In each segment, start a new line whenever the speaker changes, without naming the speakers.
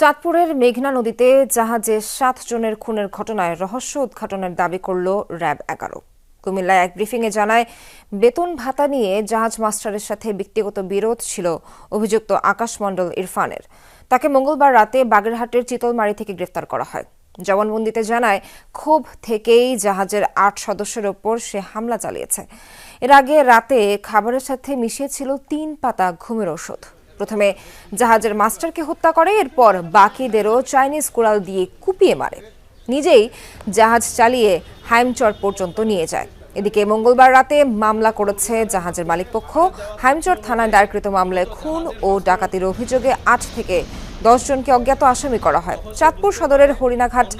চাঁদপুরের মেঘনা নদীতে জাহাজে সাত জনের খুনের ঘটনায় রহস্য উদ্ঘাটনের দাবি করল র্যাব এগারো। কুমিল্লায় এক ব্রিফিংয়ে জানায়, বেতন ভাতা নিয়ে জাহাজ মাস্টারের সাথে ব্যক্তিগত বিরোধ ছিল অভিযুক্ত আকাশ মণ্ডল ইরফানের। তাকে মঙ্গলবার রাতে বাগেরহাটের চিতলমারি থেকে গ্রেফতার করা হয়। জবানবন্দিতে জানায়, ক্ষোভ থেকেই জাহাজের আট সদস্যের ওপর সে হামলা চালিয়েছে। এর আগে রাতে খাবারের সাথে মিশিয়েছিল তিন পাতা ঘুমের ওষুধ প্রথমে জাহাজের মাস্টারকে হত্যা করে, এরপর বাকিদেরও চাইনিজ কোরাল দিয়ে কুপিয়ে মারে। নিজেই জাহাজ চালিয়ে হাইমচর পর্যন্ত নিয়ে যায়। এদিকে মঙ্গলবার রাতে মামলা করেছে জাহাজের মালিকপক্ষ। হাইমচর থানায় দায়েরকৃত মামলায় খুন ও ডাকাতির অভিযোগে আট থেকে দশ জনকে অজ্ঞাত আসামি করা হয়। চাঁদপুর সদরের হরিণাঘাট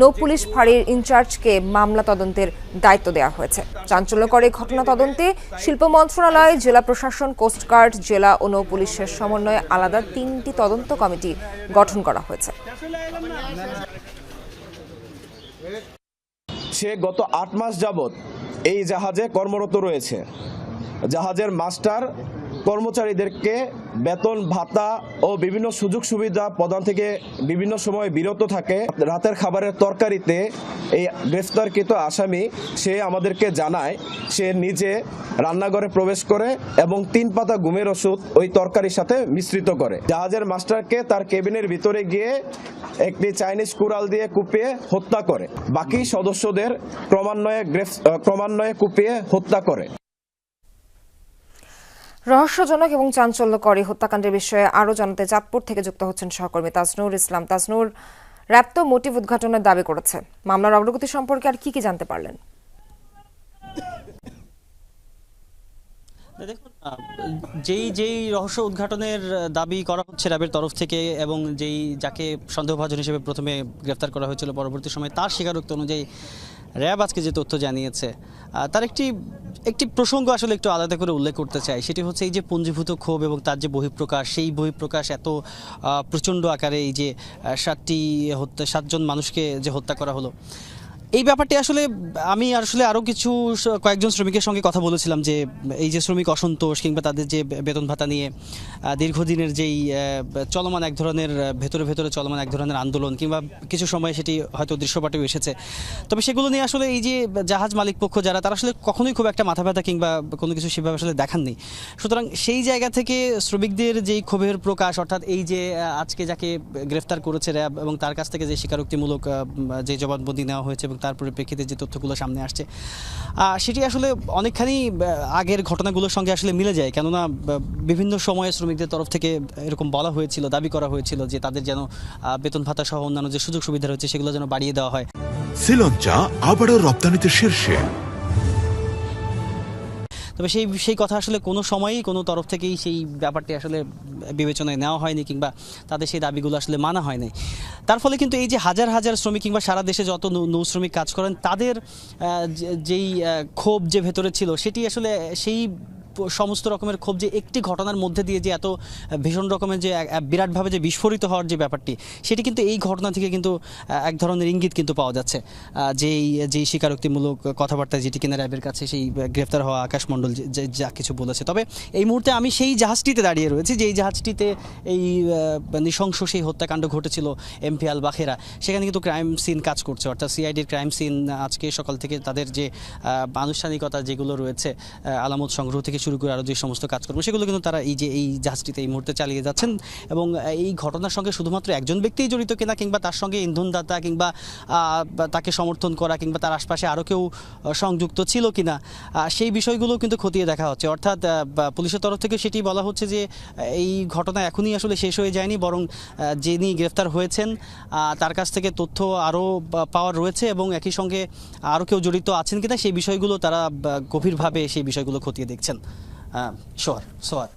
নৌ পুলিশ ফাঁড়ির ইনচার্জকে মামলা তদন্তের দায়িত্ব দেওয়া হয়েছে। চাঞ্চল্যকর ঘটনা তদন্তে শিল্প মন্ত্রণালয়, জেলা প্রশাসন কোস্টগার্ড জেলা ও নৌ পুলিশের সমন্বয়ে আলাদা তিনটি তদন্ত কমিটি গঠন করা হয়েছে।
সে গত আট মাস যাবৎ এই জাহাজে কর্মরত রয়েছে। জাহাজের মাস্টার কর্মচারীদেরকে বেতন, ভাতা ও বিভিন্ন সুযোগ সুবিধা প্রদান থেকে বিভিন্ন সময় বিরত থাকে। রাতের খাবারের তরকারিতে এই গ্রেফতারকৃত আসামি, সে আমাদেরকে জানায়, সে নিজে রান্নাঘরে প্রবেশ করে এবং তিন পাতা ঘুমের ওষুধ ওই তরকারির সাথে মিশ্রিত করে। জাহাজের মাস্টারকে তার কেবিনের ভিতরে গিয়ে একটি চাইনিজ কুড়াল দিয়ে কুপিয়ে হত্যা করে। বাকি সদস্যদের ক্রমান্বয়ে গ্রেফ ক্রমান্বয়ে কুপিয়ে হত্যা করে।
রহস্যজনক এবং চাঞ্চল্যকর এই হত্যাকাণ্ডের বিষয়ে আরও জানাতে চাঁদপুর থেকে যুক্ত হচ্ছেন সহকর্মী তাজনুর ইসলাম। তাজনুর র্যাব তো মোটিভ উদ্ঘাটনের দাবি করেছে। মামলার অগ্রগতি সম্পর্কে আর কি কি জানতে পারলেন?
দেখুন যেই যেই রহস্য উদ্ঘাটনের দাবি করা হচ্ছে র্যাবের তরফ থেকে এবং যেই, যাকে সন্দেহভাজন হিসেবে প্রথমে গ্রেফতার করা হয়েছিল পরবর্তী সময়ে, তার স্বীকারোক্তি অনুযায়ী র্যাব আজকে যে তথ্য জানিয়েছে তার একটি একটি প্রসঙ্গ আসলে একটু আলাদা করে উল্লেখ করতে চাই। সেটি হচ্ছে এই যে পুঞ্জীভূত ক্ষোভ এবং তার যে বহিঃপ্রকাশ, সেই বহিঃপ্রকাশ এত প্রচণ্ড আকারে এই যে সাতটি হত্যা, সাতজন মানুষকে যে হত্যা করা হলো এই ব্যাপারটি আসলে আমি আসলে আরও কিছু কয়েকজন শ্রমিকের সঙ্গে কথা বলেছিলাম যে, এই যে শ্রমিক অসন্তোষ কিংবা তাদের যে বেতন ভাতা নিয়ে দীর্ঘদিনের যেই চলমান এক ধরনের ভেতরে ভেতরে চলমান এক ধরনের আন্দোলন কিংবা কিছু সময় সেটি হয়তো দৃশ্যপটেও এসেছে। তবে সেগুলো নিয়ে আসলে এই যে জাহাজ মালিক পক্ষ যারা, তারা আসলে কখনোই খুব একটা মাথা ব্যথা কিংবা কোনো কিছু সেভাবে আসলে দেখাননি। সুতরাং সেই জায়গা থেকে শ্রমিকদের যেই ক্ষোভের প্রকাশ, অর্থাৎ এই যে আজকে যাকে গ্রেফতার করেছে র্যাব এবং তার কাছ থেকে যে স্বীকারোক্তিমূলক যে জবানবন্দি নেওয়া হয়েছে তার পরিপ্রেক্ষিতে যে তথ্যগুলো সামনে আসছে সেটি আসলে অনেকখানি আগের ঘটনাগুলোর সঙ্গে আসলে মিলে যায়। কেননা বিভিন্ন সময়ে শ্রমিকদের তরফ থেকে এরকম বলা হয়েছিল, দাবি করা হয়েছিল যে তাদের যেন বেতন ভাতা সহ অন্যান্য যে সুযোগ সুবিধা রয়েছে, সেগুলো যেন বাড়িয়ে দেওয়া হয়।
শ্রীলঞ্চা আবারও রপ্তানিতে শীর্ষে।
তবে সেই সেই কথা আসলে কোনো সময়ই কোনো তরফ থেকেই সেই ব্যাপারটি আসলে বিবেচনায় নেওয়া হয়নি কিংবা তাদের সেই দাবিগুলো আসলে মানা হয়নি। তার ফলে কিন্তু এই যে হাজার হাজার শ্রমিক কিংবা সারা দেশে যত নৌ- শ্রমিক কাজ করেন, তাদের যেই ক্ষোভ যে ভেতরে ছিল, সেটি আসলে সেই সমস্ত রকমের ক্ষোভ, যে একটি ঘটনার মধ্যে দিয়ে যে এত ভীষণ রকমের যে বিরাটভাবে যে বিস্ফোরিত হওয়ার যে ব্যাপারটি, সেটি কিন্তু এই ঘটনা থেকে কিন্তু এক ধরনের ইঙ্গিত কিন্তু পাওয়া যাচ্ছে। যেই যেই স্বীকারোক্তিমূলক কথাবার্তা যেটি কিনা র্যাবের কাছে সেই গ্রেফতার হওয়া আকাশ মণ্ডল যে- যে কিছু বলেছে। তবে এই মুহূর্তে আমি সেই জাহাজটিতে দাঁড়িয়ে রয়েছি, যেই জাহাজটিতে এই নৃশংস সেই হত্যাকাণ্ড ঘটেছিল এমপিএল বাখেরা সেখানে কিন্তু ক্রাইম সিন কাজ করছে, অর্থাৎ সিআইডির ক্রাইম সিন আজকে সকাল থেকে তাদের যে আনুষ্ঠানিকতা যেগুলো রয়েছে আলামত সংগ্রহ থেকে শুরু করে আরও যে সমস্ত কাজকর্ম সেগুলো কিন্তু তারা এই যে এই জাহাজটিতে এই মুহূর্তে চালিয়ে যাচ্ছেন এবং এই ঘটনার সঙ্গে শুধুমাত্র একজন ব্যক্তিই জড়িত কিনা কিংবা তার সঙ্গে ইন্ধনদাতা কিংবা তাকে সমর্থন করা কিংবা তার আশপাশে আরও কেউ সংযুক্ত ছিল কিনা সেই বিষয়গুলো কিন্তু খতিয়ে দেখা হচ্ছে। অর্থাৎ পুলিশের তরফ থেকে সেটি বলা হচ্ছে যে, এই ঘটনা এখনই আসলে শেষ হয়ে যায়নি, বরং যিনি গ্রেফতার হয়েছেন তার কাছ থেকে তথ্য আরও পাওয়ার রয়েছে এবং একই সঙ্গে আরও কেউ জড়িত আছেন কিনা, সেই বিষয়গুলো তারা গভীরভাবে সেই বিষয়গুলো খতিয়ে দেখছেন। শোয়ার শোয়ার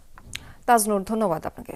তাজনুর ধন্যবাদ আপনাকে।